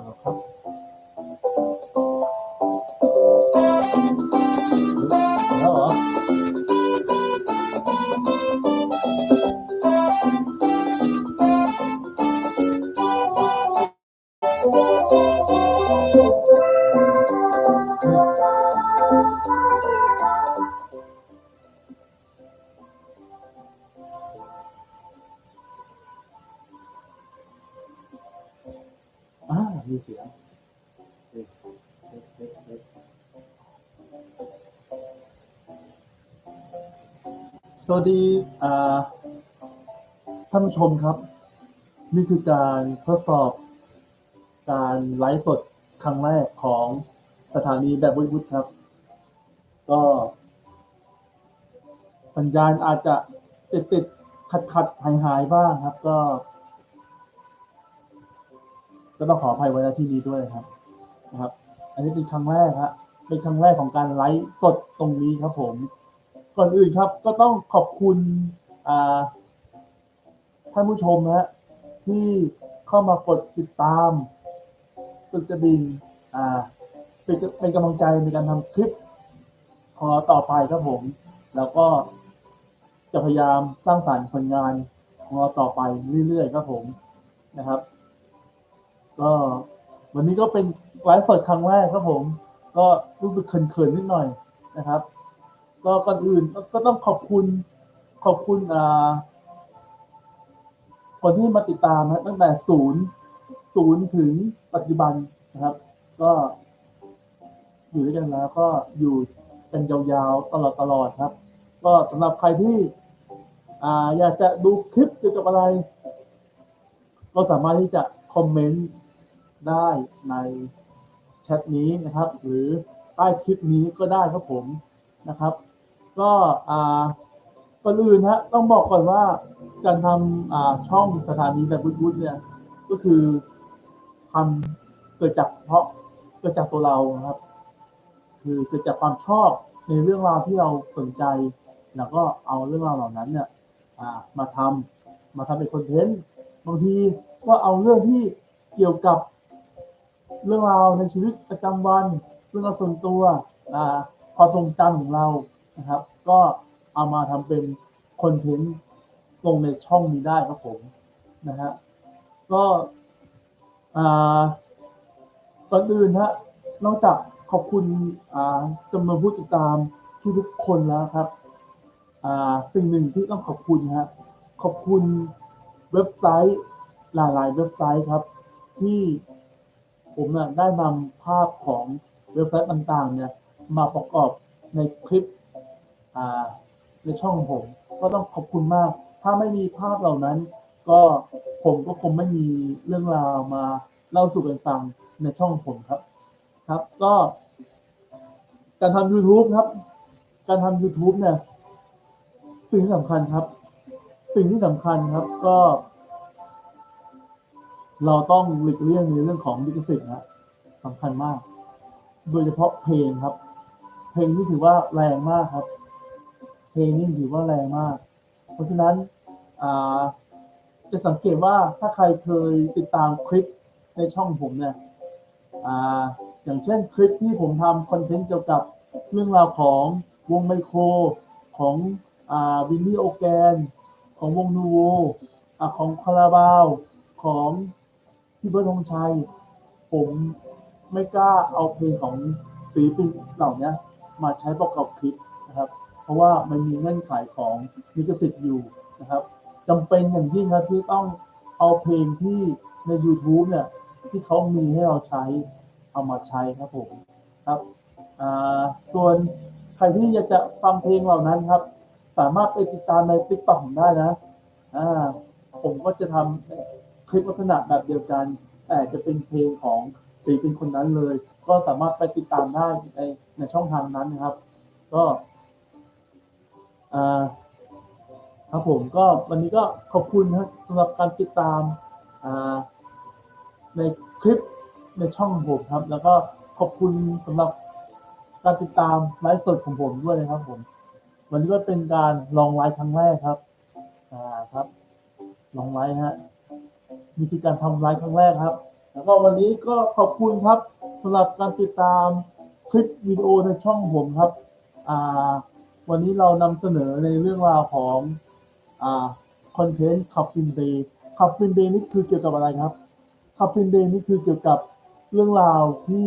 ったのか。 มีเสียงสวัสดีท่านผู้ชมครับ นี่คือการทดสอบการไลฟ์สดครั้งแรกของสถานีแบบวิวุฒิครับ ก็ สัญญาณอาจจะติดติดขัดขัดหายหายๆบ้างครับ ก็ ก็ต้องขออภัยไว้ณที่นี้ด้วยครับนะครับ อันนี้เป็นครั้งแรกฮะเป็นครั้งแรกของการไลฟ์สดตรงนี้ครับ ผม ก่อนอื่นครับ ก็ต้องขอบคุณท่านผู้ชมนะฮะที่เข้ามากดติดตามกดกระดิ่งอ่าเป็นเป็นกำลังใจในการทำคลิปขอต่อไปครับผม แล้วก็จะพยายามสร้างสรรค์ผลงานของเราต่อไปเรื่อยๆครับผมนะครับ ก็วันนี้ก็เป็นไลฟ์สดครั้งแรกครับผม ก็รู้สึกเขินๆนิดหน่อยนะครับ ก็ก่อนอื่นก็ก็ต้องขอบคุณขอบคุณอ่าคนที่มาติดตามนะตั้งแต่ศูนย์ศูนย์ถึงปัจจุบันนะครับ ก็อยู่ด้วยกันแล้วก็อยู่เป็นยาวๆตลอดตลอดครับ ก็สำหรับใครที่อ่าอยากจะดูคลิปเกี่ยวกับอะไร ก็สามารถที่จะคอมเมนต์ ได้ในแชทนี้นะครับ หรือใต้คลิปนี้ก็ได้ครับผมนะครับ ก็อ่าก่อนอื่นฮะต้องบอกก่อนว่าการทำอ่าช่องสถานีแบบวุฒิเนี่ยก็คือทำเกิดจากเพราะเกิดจากตัวเรานะครับ คือเกิดจากความชอบในเรื่องราวที่เราสนใจ แล้วก็เอาเรื่องราวเหล่านั้นเนี่ยอ่ามาทำมาทำเป็นคอนเทนต์บางทีก็เอาเรื่องที่เกี่ยวกับ เรื่องราวในชีวิตประจำวัน เรื่องราวส่วนตัวความทรงจำของเรานะครับ ก็เอามาทำเป็นคอนเทนต์ลงในช่องนี้ได้ครับผมนะฮะก็อ่าก่อนอื่นฮะนอกจากขอบคุณอ่าจำนวนผู้ติดตามทุกๆคนแล้วครับอ่าสิ่งหนึ่งที่ต้องขอบคุณฮะขอบคุณเว็บไซต์หลายๆเว็บไซต์ครับ ที่ ผมน่ะได้นำภาพของเว็บไซต์ต่างๆเนี่ยมาประกอบในคลิปอ่าในช่องผม ก็ต้องขอบคุณมาก ถ้าไม่มีภาพเหล่านั้น ก็ผมก็คงไม่มีเรื่องราวมาเล่าสู่กันฟังในช่องของผมครับ ครับก็การทำ YouTube ครับ การทำ YouTube เนี่ย สิ่งที่สำคัญครับ สิ่งที่สำคัญครับก็ เราต้องหลีกเลี่ยงในเรื่องของลิขสิทธิ์นะสำคัญมาก โดยเฉพาะเพลงครับ เพลงนี่ถือว่าแรงมากครับ เพลงนี่ถือว่าแรงมาก เพราะฉะนั้นอ่าจะสังเกตว่าถ้าใครเคยติดตามคลิปในช่องผมเนี่ยอ่าอย่างเช่นคลิปที่ผมทำคอนเทนต์เกี่ยวกับเรื่องราวของวงไมโครของอ่าวินนี่โอแกน ของวงนูโวอ่าของคาราบาวของ พี่เบิร์ดธงชัย ผมไม่กล้าเอาเพลงของศิลปินเหล่านี้มาใช้ประกอบคลิปนะครับ เพราะว่ามันมีเงื่อนไขของลิขสิทธิ์อยู่นะครับจำเป็นอย่างยิ่งครับที่ต้องเอาเพลงที่ใน YouTube เนี่ยที่เขามีให้เราใช้เอามาใช้ครับผมครับส่วนใครที่อยากจะฟังเพลงเหล่านั้นครับ สามารถไปติดตามใน t ิ k t o k ผมได้นะ อ่า ผมก็จะทำ คลิปลักษณะแบบเดียวกัน แต่จะเป็นเพลงของศิลปินคนนั้นเลย ก็สามารถไปติดตามได้ในในช่องทางนั้นนะครับ ก็ครับผมก็วันนี้ก็ขอบคุณนะสำหรับการติดตามในคลิปในช่องของผมครับ แล้วก็ขอบคุณสำหรับการติดตามไลฟ์สดของผมด้วยนะครับผม วันนี้ก็เป็นการลองไลฟ์ครั้งแรกครับ อ่าครับ ลองไลฟ์ฮะ นี่คือการทำไลฟ์ครั้งแรกครับ แล้วก็วันนี้ก็ขอบคุณครับสำหรับการติดตามคลิปวิดีโอในช่องผมครับอ่าวันนี้เรานำเสนอในเรื่องราวของอ่าคอนเทนต์ขับฟินเดย์ขับฟินเดย์นี่คือเกี่ยวกับอะไรครับขับฟินเดย์นี่คือเกี่ยวกับเรื่องราวที่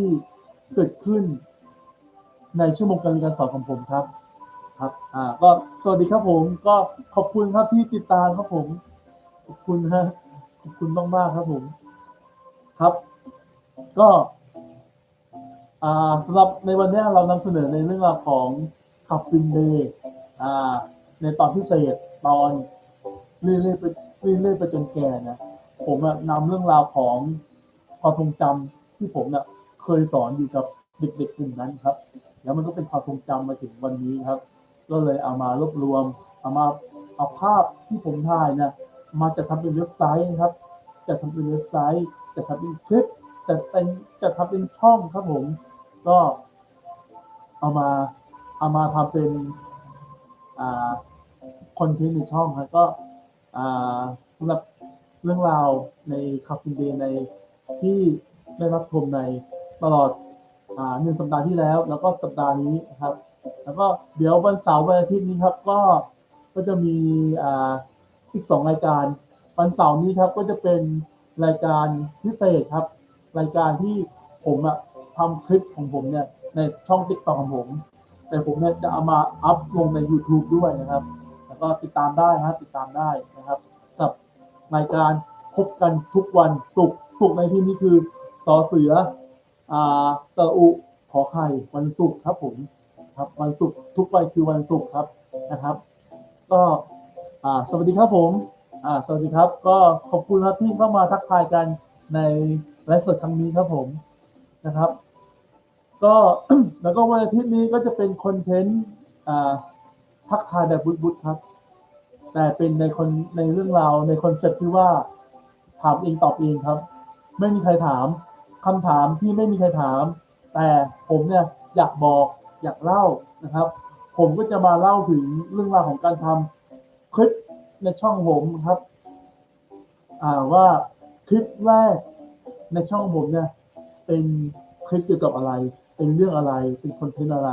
เกิดขึ้น ในชั่วโมงการเรียนการสอนของผมครับ ครับ อ่า ก็สวัสดีครับผม ก็ขอบคุณครับที่ติดตามครับผม ขอบคุณฮะ ขอบคุณมากๆครับผม ครับ ก็สำหรับในวันนี้เรานำเสนอในเรื่องราวของขับฟินเดย์ในตอนพิเศษตอนเรื่อยๆไปเรื่อยๆไปจนแก่นะผมอะนำเรื่องราวของความทรงจำที่ผมเนี่ยเคยสอนอยู่กับเด็กๆกลุ่มนั้นครับ แล้วมันก็เป็นความทรงจำมาถึงวันนี้ครับ ก็เลยเอามารวบรวมเอามาเอาภาพที่ผมถ่ายนี่ย มาจะทำเป็นเว็บไซต์นะครับ จะทำเป็นเว็บไซต์ จะทำเป็นคลิปจะเป็นจะทำเป็นช่องครับผม ก็เอามาเอามาทำเป็นอ่าคอนเทนต์ในช่องครับก็อ่าสำหรับเรื่องราวในคาเฟ่เดย์ในที่ได้รับชมในตลอดอ่าหนึ่งสัปดาห์ที่แล้ว แล้วก็สัปดาห์นี้นะครับ แล้วก็เดี๋ยววันเสาร์วันอาทิตย์นี้ครับ ก็ก็จะมีอ่า อีกสองรายการวันเสาร์นี้ครับก็จะเป็นรายการพิเศษครับ รายการที่ผมอะทำคลิปของผมเนี่ยในช่องติ๊กต็อกของผม แต่ผมเนี่ยจะเอามาอัพลงใน YouTube ด้วยนะครับ แล้วก็ติดตามได้นะติดตามได้นะครับ กับรายการพบกันทุกวันศุกร์ศุกร์ในที่นี้คือสอเสืออ่าตะอุขอไข่วันศุกร์ครับผมครับวันศุกร์ทุกวันคือวันศุกร์ครับนะครับ ก็ อ่าสวัสดีครับผมอ่าสวัสดีครับ ก็ขอบคุณครับที่เข้ามาทักทายกันในไลฟ์สดครั้งนี้ครับผมนะครับ ก็แล้วก็วันอาทิตย์นี้ก็จะเป็นคอนเทนต์อ่าทักทายแบบบุดๆครับ แต่เป็นในคนในเรื่องราวในคอนเซ็ปต์ที่ว่าถามเองตอบเองครับ ไม่มีใครถามคำถามที่ไม่มีใครถาม แต่ผมเนี่ยอยากบอกอยากเล่านะครับ ผมก็จะมาเล่าถึงเรื่องราวของการทำ คลิปในช่องผมครับ อ่าว่าคลิปแรกในช่องผมเนี่ย เป็นคลิปเกี่ยวกับอะไร เป็นเรื่องอะไร เป็นคอนเทนต์อะไร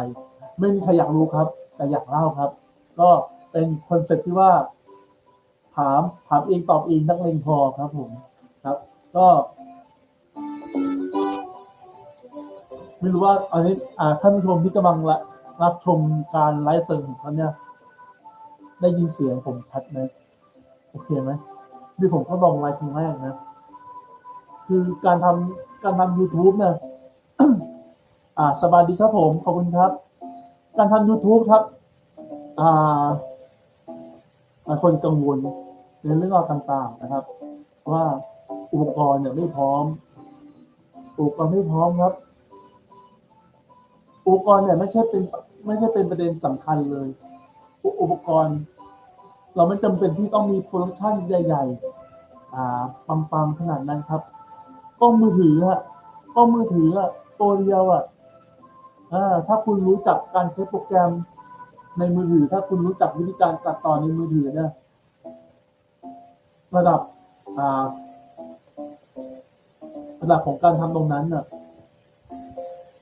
ไม่มีใครอยากรู้ครับ แต่อยากเล่าครับ ก็เป็นคอนเซ็ปต์ที่ว่า ถามถามเองตอบเองนักเลงพอครับผมครับ ก็ไม่รู้ว่าอันนี้อ่าท่านผู้ชมที่กำลังรับชมการไลฟ์สดของเขาเนี่ย ได้ยินเสียงผมชัดไหมโอเคไหมนี่ผมก็ลองไลฟ์ครั้งแรกนะ คือการทำการทำ YouTube เนี่ยอ่าสบายดีครับผม ขอบคุณครับ การทำ YouTube ครับ อ่าหลายคนกังวลในเรื่องราวต่างๆนะครับ ว่าอุปกรณ์เนี่ยไม่พร้อม อุปกรณ์ไม่พร้อมครับ อุปกรณ์เนี่ยไม่ใช่เป็นไม่ใช่เป็นประเด็นสำคัญเลย อุปกรณ์ เราไม่จำเป็นที่ต้องมีโปรดักชั่นใหญ่ๆ อ่า ปังๆ ขนาดนั้นครับ กล้องมือถืออะกล้องมือถืออะตัวเดียวอะอ่าถ้าคุณรู้จักการใช้โปรแกรมในมือถือ ถ้าคุณรู้จักวิธีการตัดต่อในมือถือนี่ยระดับอ่าระดับของการทำตรงนั้นน่ะ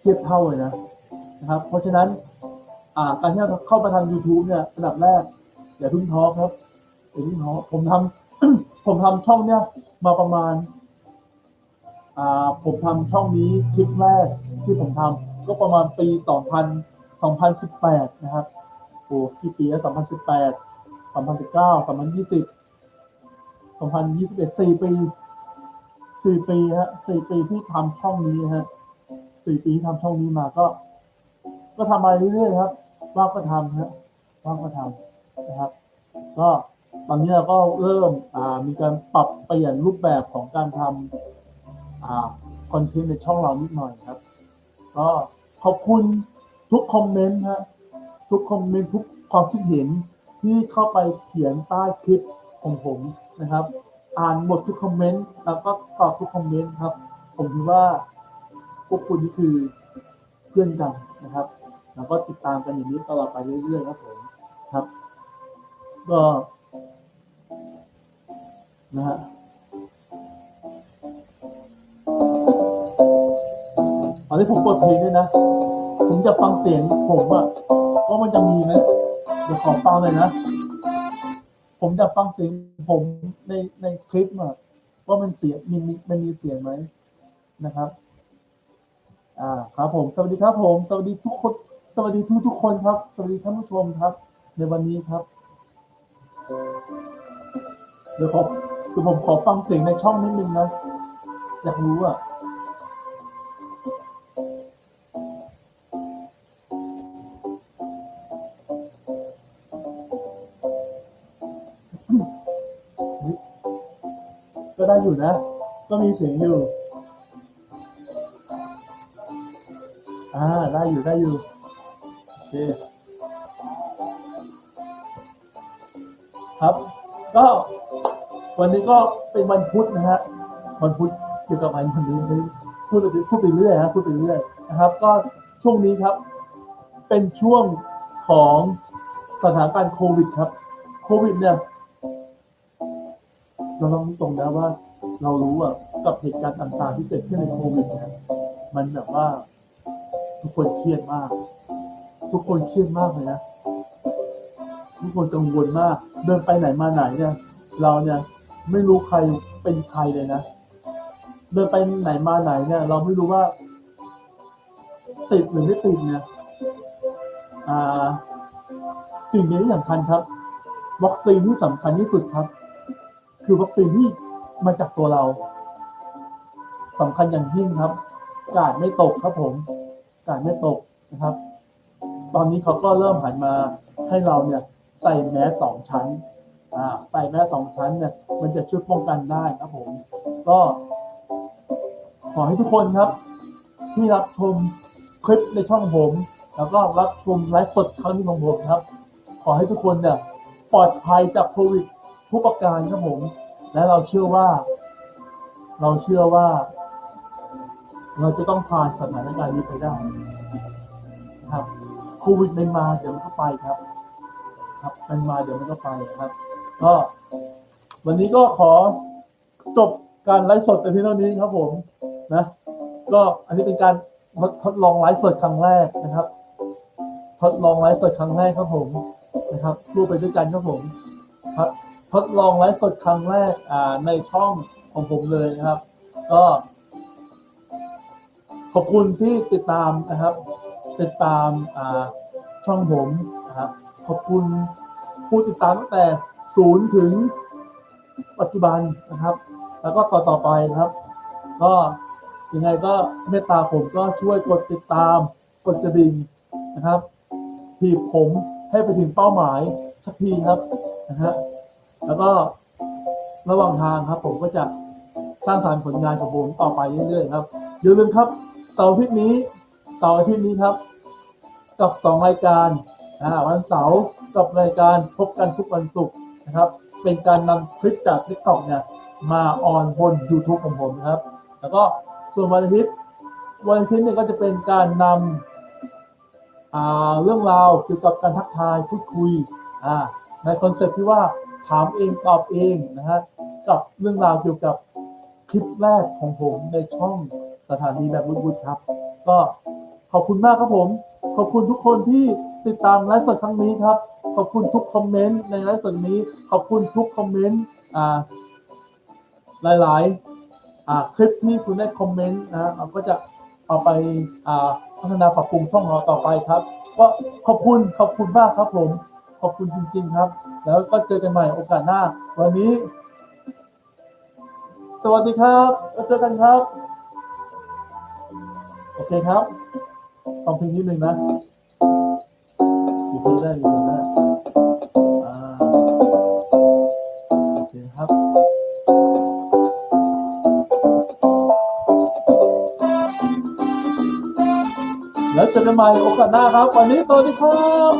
เทียบเท่าเลยนะนะครับ เพราะฉะนั้น อ่า การที่เราเข้ามาทำ YouTube เนี่ยระดับแรก อย่าเพึ่งท้อครับอย่าเพึ่งท้อผมทำผมทำช่องเนี่ยมาประมาณ อ่า ผมทำช่องนี้คลิปแรกที่ผมทำก็ประมาณปี2000 2018นสิบแปดนะครับโอ้กี่ปีแล้ว2018 2019 2020 2021 4ปีสี่ปีฮะสี่ปีที่ทำช่องนี้ฮะสี่ปีที่ทำช่องนี้มาก็ ก็ทำมาเรื่อยๆครับว่างก็ทำฮะว่างก็ทำ นะครับ ก็ตอนนี้เราก็เริ่มมีการปรับเปลี่ยนรูปแบบของการทำคอนเทนต์ในช่องเรานิดหน่อยครับ ก็ขอบคุณทุกคอมเมนต์ฮะทุกคอมเมนต์ทุกความคิดเห็นที่เข้าไปเขียนใต้คลิปของผมนะครับ อ่านหมดทุกคอมเมนต์แล้วก็ตอบทุกคอมเมนต์ครับ ผมคิดว่าพวกคุณนี่คือเพื่อนกันนะครับ แล้วก็ติดตามกันอย่างนี้ตลอดไปเรื่อยๆครับผมครับ ก็นะฮะตอนนี้ผมเปิดเพลงด้วยนะผมจะฟังเสียงผมอะว่ามันจะมีไหมเดี๋ยวขอฟังเลยนะ ผมจะฟังเสียงผมในในคลิปอะว่ามันเสียงมีมีมันมีเสียงไหมนะครับ อ่า ครับผม สวัสดีครับผม สวัสดีทุกคน สวัสดีทุกทุกคนครับ สวัสดีท่านผู้ชมครับ ในวันนี้ครับ เดี๋ยวผมคือผมขอฟังเสียงในช่องนิดนึงนะ อยากรู้อะก็ได้อยู่นะ ก็มีเสียงอยู่ อ่า ได้อยู่ได้อยู่ โอเค ครับ ก็วันนี้ก็เป็นวันพุธนะฮะวันพุธเกี่ยวกับอะไรวันนี้พูดไปพูดไปเรื่อยฮะพูดไปเรื่อยนะครับ ก็ช่วงนี้ครับ เป็นช่วงของสถานการณ์โควิดครับโควิดเนี่ยเราต้องตรงนะว่าเรารู้อะกับเหตุการณ์ต่างๆที่เกิดขึ้นในโควิดนี่ยมันแบบว่า ทุกคนเครียดมาก ทุกคนเครียดมากเลยนะ ทุกคนกังวลมาก เดินไปไหนมาไหนเนี่ย เราเนี่ยไม่รู้ใครเป็นใครเลยนะ เดินไปไหนมาไหนเนี่ย เราไม่รู้ว่า ติดหรือไม่ติดเนี่ยอ่า สิ่งนี้ที่สำคัญครับ วัคซีนที่สำคัญที่สุดครับ คือวัคซีนที่มาจากตัวเราสำคัญอย่างยิ่งครับ กาดไม่ตกครับผม กาดไม่ตกนะครับ ตอนนี้เขาก็เริ่มหันมาให้เราเนี่ย ใส่แมสสองชั้นอ่าใส่แมสสองชั้นเนี่ยมันจะช่วยป้องกันได้ครับผม ก็ ขอให้ทุกคนครับ ที่รับชมคลิปในช่องผม แล้วก็รับชมไลฟ์สดครั้งนี้ของผมครับ ขอให้ทุกคนเนี่ยปลอดภัยจากโควิดทุกประการครับผม และเราเชื่อว่า เราเชื่อว่า เราจะต้องผ่านสถานการณ์นี้ไปได้นะครับโควิดมันมาเดี๋ยวมันก็ไปครับ ครับมันมาเดี๋ยวมันก็ไปนะครับ ก็วันนี้ก็ขอจบการไลฟ์สดแต่เพียงเท่านี้ครับผมนะ ก็อันนี้เป็นการทดลองไลฟ์สดครั้งแรกนะครับ ทดลองไลฟ์สดครั้งแรกครับผมนะครับพูดไปด้วยกันครับผมครับทดลองไลฟ์สดครั้งแรกอ่าในช่องของผมเลยนะครับ ก็ ขอบคุณที่ติดตามนะครับ ติดตามอ่า ช่องผมนะครับ ขอบคุณผู้ติดตามตั้งแต่ศูนย์ถึงปัจจุบันนะครับ แล้วก็ต่อต่อไปนะครับ ก็ยังไงก็เมตตาผมก็ช่วยกดติดตาม กดกระดิ่งนะครับทีบผมให้ไปถึงเป้าหมายสักทีครับนะฮะแล้วก็ระหว่างทางครับ ผมก็จะสร้างสรรค์ผลงานของผมต่อไปเรื่อยๆครับอย่าลืมครับเสาร์อาทิตย์นี้เสาร์อาทิตย์นี้ครับ กับสองรายการวันเสาร์กับรายการพบกันทุกวันศุกร์นะครับ เป็นการนำคลิปจาก t ิ k t o k เนี่ยมาออนบน YouTube ของผมนะครับ แล้วก็ส่วนวันอาทิตย์วันอาทิตย์เนี่ยก็จะเป็นการนำเรื่องราวเกี่ยวกับการทักทายพูดคุยในคอนเซ็ปต์ที่ว่าถามเองตอบเองนะฮะกับเรื่องราวเกี่ยวกับคลิปแรกของผมในช่องสถานีแบบวุฒครับ ก็ ขอบคุณมากครับผม ขอบคุณทุกคนที่ติดตามไลฟ์สดครั้งนี้ครับ ขอบคุณทุกคอมเมนต์ในไลฟ์สดนี้ ขอบคุณทุกคอมเมนต์อ่าหลายๆอ่าคลิปที่คุณได้คอมเมนต์นะเราก็จะเอาไปอ่าพัฒนาปรับปรุงช่องเราต่อไปครับ ก็ขอบคุณขอบคุณมากครับผม ขอบคุณจริง ๆครับ แล้วก็เจอกันใหม่โอกาสหน้า วันนี้ สวัสดีครับแล้วเจอกันครับ โอเคครับ ฟังเพลงนิดนึงนะอยู่คนแรกอยู่คนแรกอ่าโอเคครับแล้วเจอกันใหม่โอกาสหน้าครับ วันนี้สวัสดีครับ